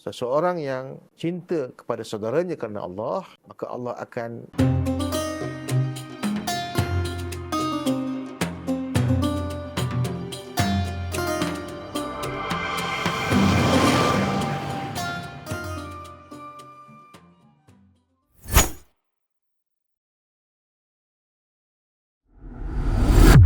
seseorang yang cinta kepada saudaranya kerana Allah, maka Allah akan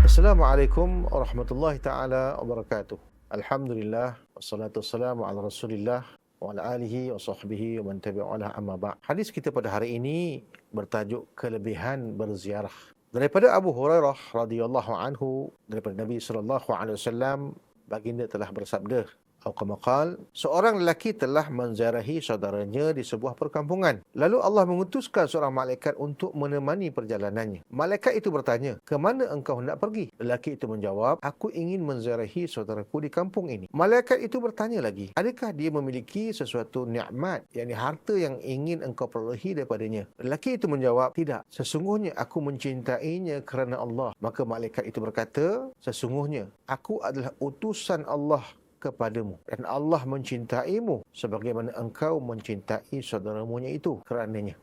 Assalamualaikum warahmatullahi taala wabarakatuh. Alhamdulillah wassalatu wassalamu ala Rasulillah wa alihi wa sahbihi wa man tabi'alah amma ba'. Hadis kita pada hari ini bertajuk kelebihan berziarah. Daripada Abu Hurairah radhiyallahu anhu daripada Nabi sallallahu alaihi wasallam baginda telah bersabda Al-Qamaqal, seorang lelaki telah menziarahi saudaranya di sebuah perkampungan. Lalu Allah mengutuskan seorang malaikat untuk menemani perjalanannya. Malaikat itu bertanya, ke mana engkau hendak pergi? Lelaki itu menjawab, aku ingin menziarahi saudaraku di kampung ini. Malaikat itu bertanya lagi, adakah dia memiliki sesuatu nikmat, yakni harta yang ingin engkau perolehi daripadanya? Lelaki itu menjawab, tidak. Sesungguhnya aku mencintainya kerana Allah. Maka malaikat itu berkata, sesungguhnya aku adalah utusan Allah kepadamu dan Allah mencintaimu sebagaimana engkau mencintai saudaramu itu kerananya.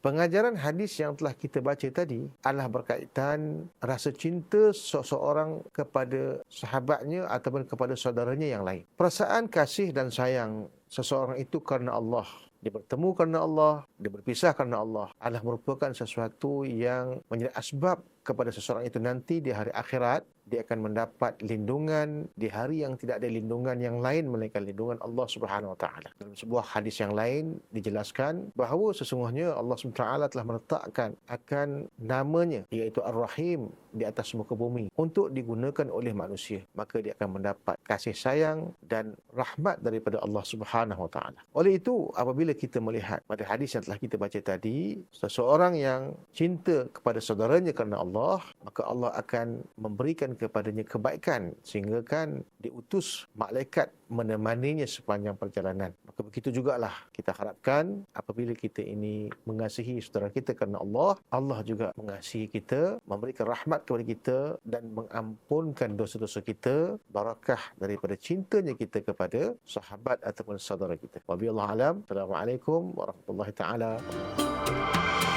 Pengajaran hadis yang telah kita baca tadi adalah berkaitan rasa cinta seseorang kepada sahabatnya ataupun kepada saudaranya yang lain. Perasaan kasih dan sayang seseorang itu kerana Allah dia bertemu kerana Allah, dia berpisah kerana Allah adalah merupakan sesuatu yang menjadi asbab kepada seseorang itu nanti di hari akhirat dia akan mendapat lindungan di hari yang tidak ada lindungan yang lain melainkan lindungan Allah Subhanahu Wa Taala. Dalam sebuah hadis yang lain dijelaskan bahawa sesungguhnya Allah Subhanahu Wa Taala telah meletakkan akan namanya iaitu Ar-Rahim di atas muka bumi untuk digunakan oleh manusia. Maka dia akan mendapat kasih sayang dan rahmat daripada Allah Subhanahu Wa Taala. Oleh itu apabila kita melihat pada hadis yang telah kita baca tadi seseorang yang cinta kepada saudaranya kerana Allah maka Allah akan memberikan kepadanya kebaikan sehingga kan diutus malaikat menemaninya sepanjang perjalanan. Maka begitu jugalah kita harapkan apabila kita ini mengasihi saudara kita kerana Allah, Allah juga mengasihi kita, memberikan rahmat kepada kita dan mengampunkan dosa-dosa kita, barakah daripada cintanya kita kepada sahabat ataupun saudara kita. Wabillahi alam. Assalamualaikum warahmatullahi taala wabarakatuh.